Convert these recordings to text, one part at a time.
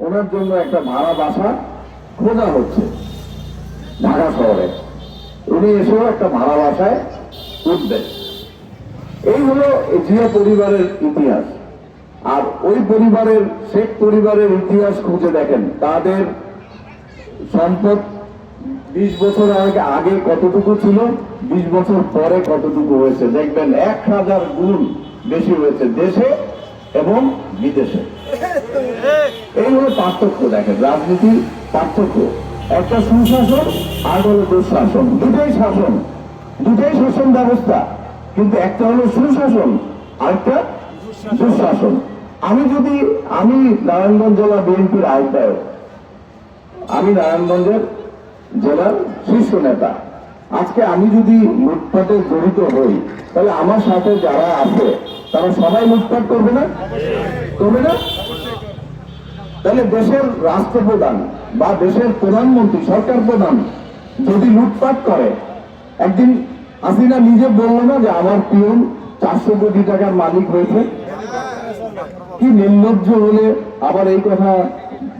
ওনার জন্য একটা ভাড়া বাসা খোঁজা হচ্ছে ঢাকা শহরে। উনি এসেও একটা ভাড়া বাসায় উঠবেন। এই হলো জিয়া পরিবারের ইতিহাস। আর ওই পরিবারের, শেখ পরিবারের ইতিহাস খুঁজে দেখেন। তাদের সম্পদ বিশ বছর আগে আগে কতটুকু ছিল, বিশ বছর পরে কতটুকু হয়েছে। দেখবেন এক হাজার গুণ বেশি হয়েছে দেশে এবং বিদেশে। এই হলো পার্থক্য দেখেন, রাজনীতি পার্থক্য। একটা সুশাসন আর হলো দুঃশাসন। দুটোই শাসন দুটোই শাসন ব্যবস্থা। কিন্তু একটা হলো সুশাসন, আরেকটা দুঃশাসন। আমি যদি, আমি নারায়ণগঞ্জ জেলা বিএনপির আহ্বায়ক, আমি নারায়ণগঞ্জের জেলার শীর্ষ নেতা। আজকে আমি যদি লুটপাটে জড়িত হই, তাহলে আমার সাথে যারা আছে, তারা সবাই লুটপাট করবে না? করবে না? তাহলে দেশের রাষ্ট্রপ্রধান বা দেশের প্রধানমন্ত্রী, সরকার প্রধান যদি লুটপাট করে, একদিন হাসিনা নিজে বলল না যে আমার পিয়ন চারশো কোটি টাকার মালিক হয়েছে? কি নির্লজ্জ হলে আবার এই কথা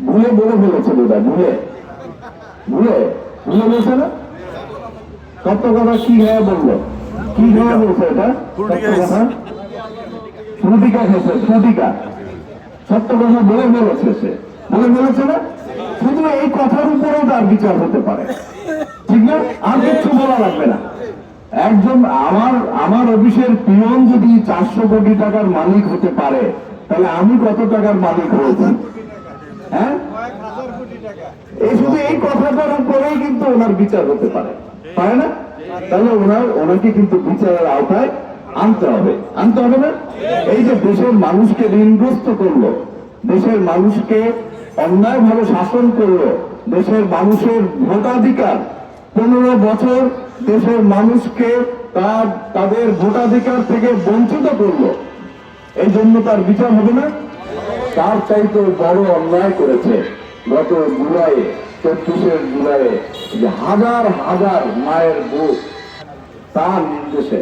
ভুলে বলে ফেলেছে বোধহয়, ভুলে। ভুলে? ভুলে বলছে না? সত্য কথা কি হয়ে বলল? কি হয়ে বলছে এটা? খেয়েছে সত্য কথা বলে ফেলেছে সে। বলে ফেলেছে না? শুধু এই কথার উপরেও তার বিচার হতে পারে। ঠিক না? আর কিচ্ছু বলা লাগবে না। একজন আমার আমার অফিসের পিয়ন যদি চারশো কোটি টাকার মালিক হতে পারে তাহলে আমি কত টাকার মালিক হয়েছি হ্যাঁ? এই শুধু এই কথাটার উপরেই কিন্তু ওনার বিচার হতে পারে। পারে না? তাহলে ওনার ওনাকে কিন্তু বিচারের আওতায় আনতে হবে। আনতে হবে না? এই যে দেশের মানুষকে ঋণগ্রস্ত করল, দেশের মানুষকে অন্যায়ভাবে শাসন করল, দেশের মানুষের ভোটাধিকার, পনেরো বছর দেশের মানুষকে তার, তাদের ভোটাধিকার থেকে বঞ্চিত করল, এই জন্য তার বিচার হবে না? তার চাইতে বড় অন্যায় করেছে গত জুলাইয়ে। চব্বিশের জুলাইয়ে যে হাজার হাজার মায়ের বুক তার নির্দেশে,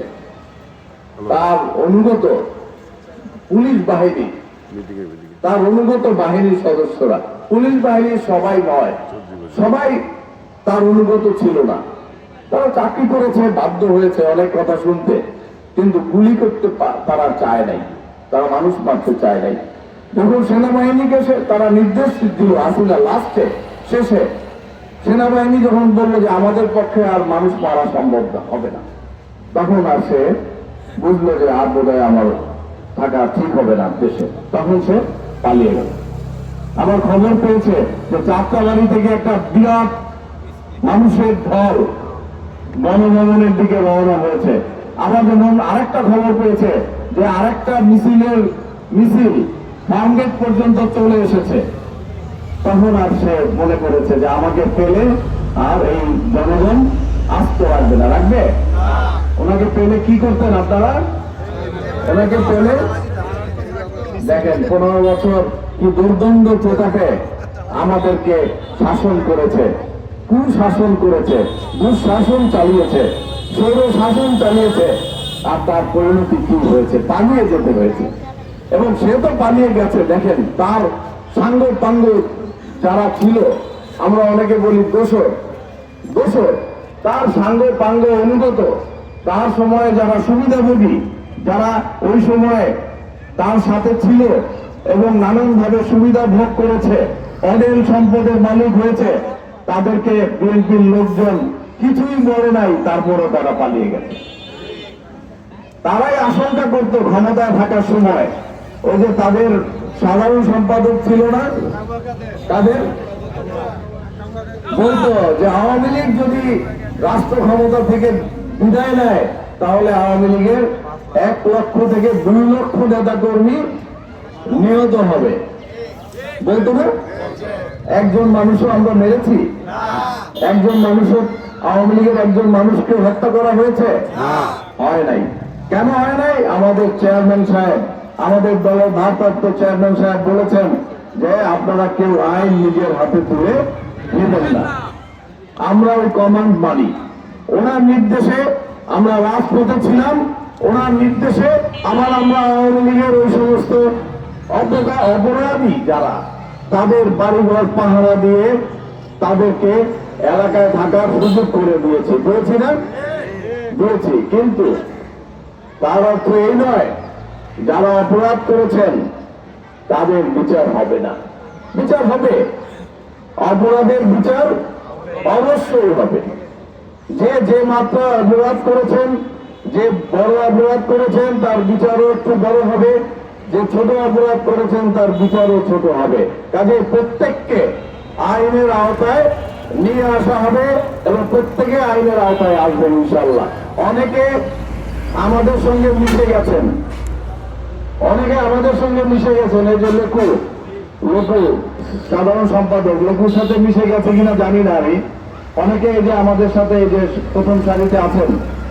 তার অনুগত পুলিশ বাহিনী, তার অনুগত বাহিনীর সদস্যরা, পুলিশ বাহিনীর সবাই নয়, সবাই তার অনুগত ছিল না। তারা চাকরি করেছে, বাধ্য হয়েছে অনেক কথা শুনতে, কিন্তু গুলি করতে তারা চায় নাই। তারা মানুষ মারতে চায় নাই। যখন সেনাবাহিনীকে তারা নির্দেশ দিল আসলে লাস্টে শেষে সেনাবাহিনী যখন বলল যে আমাদের পক্ষে আর মানুষ মারা সম্ভব হবে না, তখন আর সে বুঝলো যে আর বোধহয় আমার থাকা ঠিক হবে না দেশে। তখন সে পালিয়ে গেল। আমার খবর পেয়েছে যে চারটাবাড়ি থেকে একটা বিরাট মানুষের ঢল গণভবনের দিকে রওনা হয়েছে। আবার যেমন আরেকটা খবর পেয়েছে যে আরেকটা মিছিলের মিছিল ফার্মগেট পর্যন্ত চলে এসেছে। তখন আর সে মনে করেছে যে আমাকে পেলে আর এই জনগণ আস্ত রাখবে না। রাখবে? ওনাকে পেলে কি করতেন আপনারা? ওনাকে পেলে, দেখেন, পনেরো বছর কি দুর্দণ্ড প্রতাপে আমাদেরকে শাসন করেছে, কুশাসন করেছে, দুঃশাসন চালিয়েছে সৌর শাসন চালিয়েছে, আর তার পরিণতি কি হয়েছে? পালিয়ে যেতে হয়েছে। এবং সে তো পালিয়ে গেছে, দেখেন, তার সাঙ্গ পাঙ্গ যারা ছিল, আমরা অনেকে বলি দোষর। দোষর, তার সাঙ্গ পাঙ্গ অনুগত। তার সময়ে যারা সুবিধাভোগী, যারা ওই সময়ে তার সাথে ছিল এবং নানানভাবে সুবিধা ভোগ করেছে, অডেল সম্পদের মালিক হয়েছে, তাদেরকে বিএনপির লোকজন কিছুই বলে নাই, তারপরও তারা পালিয়ে গেছে। তারাই আশঙ্কা করতো ক্ষমতায় থাকার সময় ওই যে তাদের সাধারণ সম্পাদক ছিল না। তাদের বলতো যে আওয়ামী লীগ যদি রাষ্ট্র ক্ষমতা থেকে বিদায় নেয় তাহলে আওয়ামী লীগের এক লক্ষ থেকে দুই লক্ষ নেতা কর্মী নিহত হবে। বলতো না? একজন মানুষও আমরা মেরেছি। একজন মানুষও আওয়ামী লীগের একজন মানুষকে হত্যা করা হয়েছে। হয় নাই। কেন হয় নাই? আমাদের চেয়ারম্যান সাহেব আমাদের দলের ভারপ্রাপ্ত চেয়ারম্যান সাহেব বলেছেন যে আপনারা কেউ আইন নিজের হাতে তুলে নেবেন না। আমরা ওই কমান্ড মানি। ওনার নির্দেশে আমরা রাজপথে ছিলাম। ওনার নির্দেশে আবার আমরা আওয়ামী লীগের ওই সমস্ত অপরাধী যারা, তাদের বাড়িঘর পাহারা দিয়ে তাদেরকে এলাকায় থাকার সুযোগ করে দিয়েছে। দিয়েছি না? দিয়েছি কিন্তু তার অর্থ এই নয় যারা অপরাধ করেছেন, তাদের বিচার হবে না। বিচার হবে। অপরাধের বিচার অবশ্যই হবে। যে যে মাত্রা অপরাধ করেছেন, যে বড় অপরাধ করেছেন, তার বিচারও একটু বড় হবে। যে ছোট অপরাধ করেছেন, তার বিচারও ছোট হবে। কাজে প্রত্যেককে আইনের আওতায় নিয়ে আসা হবে এবং প্রত্যেকে আইনের আওতায় আসবেন ইনশাল্লাহ অনেকে আমাদের সঙ্গে মিশে গেছেন। অনেকে আমাদের সঙ্গে মিশে গেছেন, এই যে লেখু লেখু সাধারণ সম্পাদক লেখুর সাথে মিশে গেছে কিনা জানি না আমি। অনেকে এই যে আমাদের সাথে এই যে প্রথম সারিতে আছেন,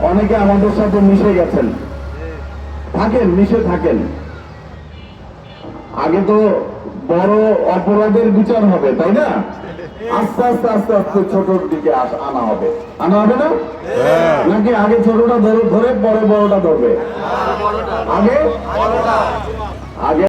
অনেকে আমাদের সাথে মিশে গেছেন। থাকেন, মিশে থাকেন। আগে তো বড় অপরাধের বিচার হবে, তাই না? আস্তে আস্তে আস্তে আস্তে ছোটর দিকে আস- আনা হবে। আনা হবে না? নাকি আগে ছোটটা ধরে ধরে পরে বড়টা ধরবে? আগে? আগে